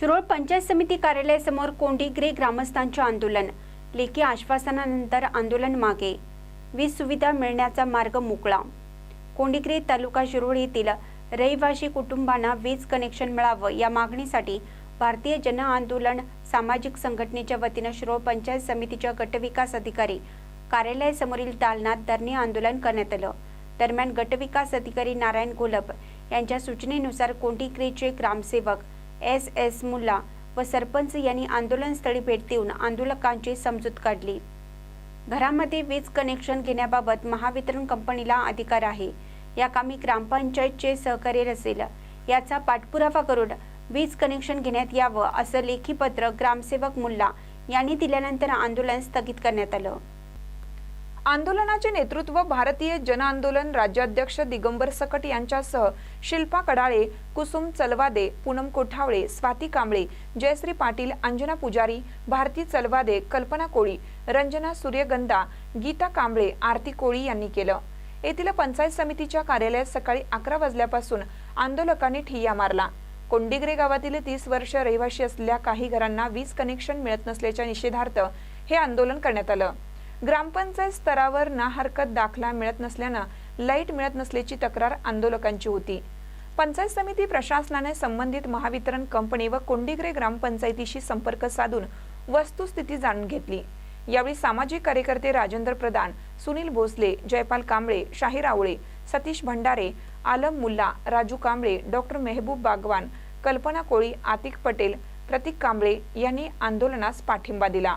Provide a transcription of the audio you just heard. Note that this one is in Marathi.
शिरोळ पंचायत समिती कार्यालयासमोर कोंडिग्रे ग्रामस्थांचे आंदोलन. लेखी आश्वासनानंतर आंदोलन मागे. वीज सुविधा मिळण्याचा मार्ग मोकळा. कोंडीग्रे तालुका शिरोळ येथील रहिवासी कुटुंबांना वीज कनेक्शन मिळावं या मागणीसाठी भारतीय जन आंदोलन सामाजिक संघटनेच्या वतीनं शिरोळ पंचायत समितीच्या गटविकास अधिकारी कार्यालयासमोरील दालनात धरणे आंदोलन करण्यात आलं. दरम्यान गटविकास अधिकारी नारायण गोलप यांच्या सूचनेनुसार कोंडिग्रेचे ग्रामसेवक एस एस मुल्ला व सरपंच यांनी आंदोलनस्थळी भेट देऊन आंदोलकांची समजूत काढली. घरामध्ये वीज कनेक्शन घेण्याबाबत महावितरण कंपनीला अधिकार आहे. या कामी ग्रामपंचायतचे सहकार्य असेल याचा पाठपुरावा करून वीज कनेक्शन घेण्यात यावं असं लेखी पत्र ग्रामसेवक मुल्ला यांनी दिल्यानंतर आंदोलन स्थगित करण्यात आलं. आंदोलनाचे नेतृत्व भारतीय जन आंदोलन राज्याध्यक्ष दिगंबर सकट यांच्यासह शिल्पा कडाळे कुसुम चलवादे पूनम कोठावळे स्वाती कांबळे जयश्री पाटील अंजना पुजारी भारती चलवादे कल्पना कोळी रंजना सूर्यगंधा गीता कांबळे आरती कोळी यांनी केलं. येथील पंचायत समितीच्या कार्यालयात सकाळी अकरा वाजल्यापासून आंदोलकांनी ठिय्या मारला. कोंडिग्रे गावातील तीस वर्ष रहिवाशी असलेल्या काही घरांना वीज कनेक्शन मिळत नसल्याच्या निषेधार्थ हे आंदोलन करण्यात आलं. ग्रामपंचायत स्तरावर ना हरकत दाखला मिळत नसल्यानं लाइट मिळत नसल्याची तक्रार आंदोलकांची होती. पंचायत समिती प्रशासनाने संबंधित महावितरण कंपनी व कोंडीग्रे ग्रामपंचायतीशी संपर्क साधून वस्तुस्थिती जाणून घेतली. यावेळी सामाजिक कार्यकर्ते राजेंद्र प्रधान सुनील भोसले जयपाल कांबळे शाहीर आवळे सतीश भंडारे आलम मुल्ला राजू कांबळे डॉक्टर मेहबूब बागवान कल्पना कोळी आतिक पटेल प्रतीक कांबळे यांनी आंदोलनास पाठिंबा दिला.